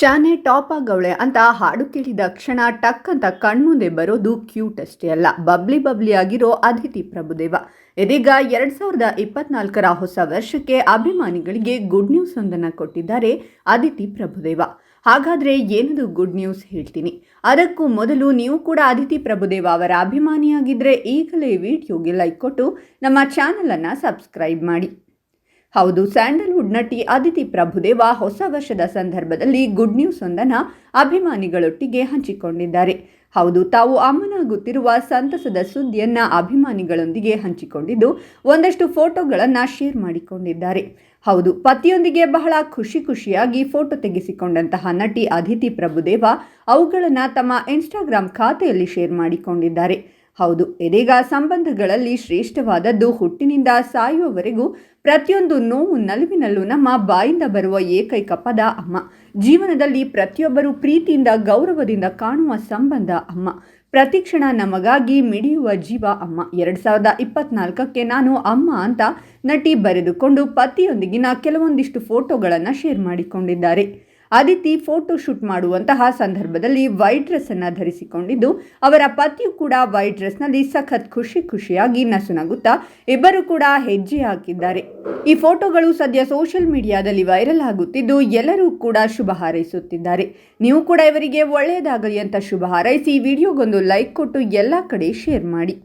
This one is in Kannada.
ಶಾನೆ ಟಾಪ್ ಆಗವಳೆ ಅಂತ ಹಾಡು ಕೇಳಿದ ಕ್ಷಣ ಟಕ್ ಅಂತ ಕಣ್ಮುಂದೆ ಬರೋದು ಕ್ಯೂಟ್ ಅಷ್ಟೇ ಅಲ್ಲ. ಬಬ್ಲಿ ಬಬ್ಲಿ ಆಗಿರೋ ಅದಿತಿ ಪ್ರಭುದೇವ. ಇದೀಗ ಎರಡ್ ಸಾವಿರದ ಇಪ್ಪತ್ನಾಲ್ಕರ ಹೊಸ ವರ್ಷಕ್ಕೆ ಅಭಿಮಾನಿಗಳಿಗೆ ಗುಡ್ ನ್ಯೂಸ್ ಒಂದನ್ನು ಕೊಟ್ಟಿದ್ದಾರೆ ಅದಿತಿ ಪ್ರಭುದೇವ. ಹಾಗಾದ್ರೆ ಏನದು ಗುಡ್ ನ್ಯೂಸ್ ಹೇಳ್ತೀನಿ. ಅದಕ್ಕೂ ಮೊದಲು ನೀವು ಕೂಡ ಅದಿತಿ ಪ್ರಭುದೇವ ಅವರ ಅಭಿಮಾನಿಯಾಗಿದ್ದರೆ ಈಗಲೇ ವಿಡಿಯೋಗೆ ಲೈಕ್ ಕೊಟ್ಟು ನಮ್ಮ ಚಾನಲನ್ನು ಸಬ್ಸ್ಕ್ರೈಬ್ ಮಾಡಿ. ಹೌದು ಸ್ಯಾಂಡಲ್ವುಡ್ ನಟಿ ಅದಿತಿ ಪ್ರಭುದೇವ ಹೊಸ ವರ್ಷದ ಸಂದರ್ಭದಲ್ಲಿ ಗುಡ್ ನ್ಯೂಸ್ ಒಂದನ್ನು ಅಭಿಮಾನಿಗಳೊಟ್ಟಿಗೆ ಹಂಚಿಕೊಂಡಿದ್ದಾರೆ. ಹೌದು, ತಾವು ಅಮ್ಮನಾಗುತ್ತಿರುವ ಸಂತಸದ ಸುದ್ದಿಯನ್ನ ಅಭಿಮಾನಿಗಳೊಂದಿಗೆ ಹಂಚಿಕೊಂಡಿದ್ದು ಒಂದಷ್ಟು ಫೋಟೋಗಳನ್ನು ಶೇರ್ ಮಾಡಿಕೊಂಡಿದ್ದಾರೆ. ಹೌದು, ಪತಿಯೊಂದಿಗೆ ಬಹಳ ಖುಷಿ ಖುಷಿಯಾಗಿ ಫೋಟೋ ತೆಗೆಸಿಕೊಂಡಂತಹ ನಟಿ ಅದಿತಿ ಪ್ರಭುದೇವ ಅವುಗಳನ್ನು ತಮ್ಮ ಇನ್ಸ್ಟಾಗ್ರಾಮ್ ಖಾತೆಯಲ್ಲಿ ಶೇರ್ ಮಾಡಿಕೊಂಡಿದ್ದಾರೆ. ಹೌದು, ಇದೀಗ ಸಂಬಂಧಗಳಲ್ಲಿ ಶ್ರೇಷ್ಠವಾದದ್ದು ಹುಟ್ಟಿನಿಂದ ಸಾಯುವವರೆಗೂ ಪ್ರತಿಯೊಂದು ನೋವು ನಲುವಿನಲ್ಲೂ ನಮ್ಮ ಬಾಯಿಂದ ಬರುವ ಏಕೈಕ ಪದ ಅಮ್ಮ. ಜೀವನದಲ್ಲಿ ಪ್ರತಿಯೊಬ್ಬರು ಪ್ರೀತಿಯಿಂದ, ಗೌರವದಿಂದ ಕಾಣುವ ಸಂಬಂಧ ಅಮ್ಮ. ಪ್ರತಿಕ್ಷಣ ನಮಗಾಗಿ ಮಿಡಿಯುವ ಜೀವ ಅಮ್ಮ. ಎರಡು ಸಾವಿರದ ಇಪ್ಪತ್ನಾಲ್ಕಕ್ಕೆ ನಾನು ಅಮ್ಮ ಅಂತ ನಟಿ ಬರೆದುಕೊಂಡು ಪತಿಯೊಂದಿಗಿನ ಕೆಲವೊಂದಿಷ್ಟು ಫೋಟೋಗಳನ್ನು ಶೇರ್ ಮಾಡಿಕೊಂಡಿದ್ದಾರೆ. ಅದಿತಿ ಫೋಟೋ ಶೂಟ್ ಮಾಡುವಂತಹ ಸಂದರ್ಭದಲ್ಲಿ ವೈಟ್ ಡ್ರೆಸ್ ಅನ್ನ ಧರಿಸಿಕೊಂಡಿದ್ದು, ಅವರ ಪತಿಯು ಕೂಡ ವೈಟ್ ಡ್ರೆಸ್ನಲ್ಲಿ ಸಖತ್ ಖುಷಿ ಖುಷಿಯಾಗಿ ನಸುನಗುತ್ತಾ ಇಬ್ಬರು ಕೂಡ ಹೆಜ್ಜೆ ಹಾಕಿದ್ದಾರೆ. ಈ ಫೋಟೋಗಳು ಸದ್ಯ ಸೋಷಿಯಲ್ ಮೀಡಿಯಾದಲ್ಲಿ ವೈರಲ್ ಆಗುತ್ತಿದ್ದು, ಎಲ್ಲರೂ ಕೂಡ ಶುಭ ಹಾರೈಸುತ್ತಿದ್ದಾರೆ. ನೀವು ಕೂಡ ಇವರಿಗೆ ಒಳ್ಳೆಯದಾಗಲಿ ಅಂತ ಶುಭ ಹಾರೈಸಿ, ವಿಡಿಯೋಗೊಂದು ಲೈಕ್ ಕೊಟ್ಟು ಎಲ್ಲ ಕಡೆ ಶೇರ್ ಮಾಡಿ.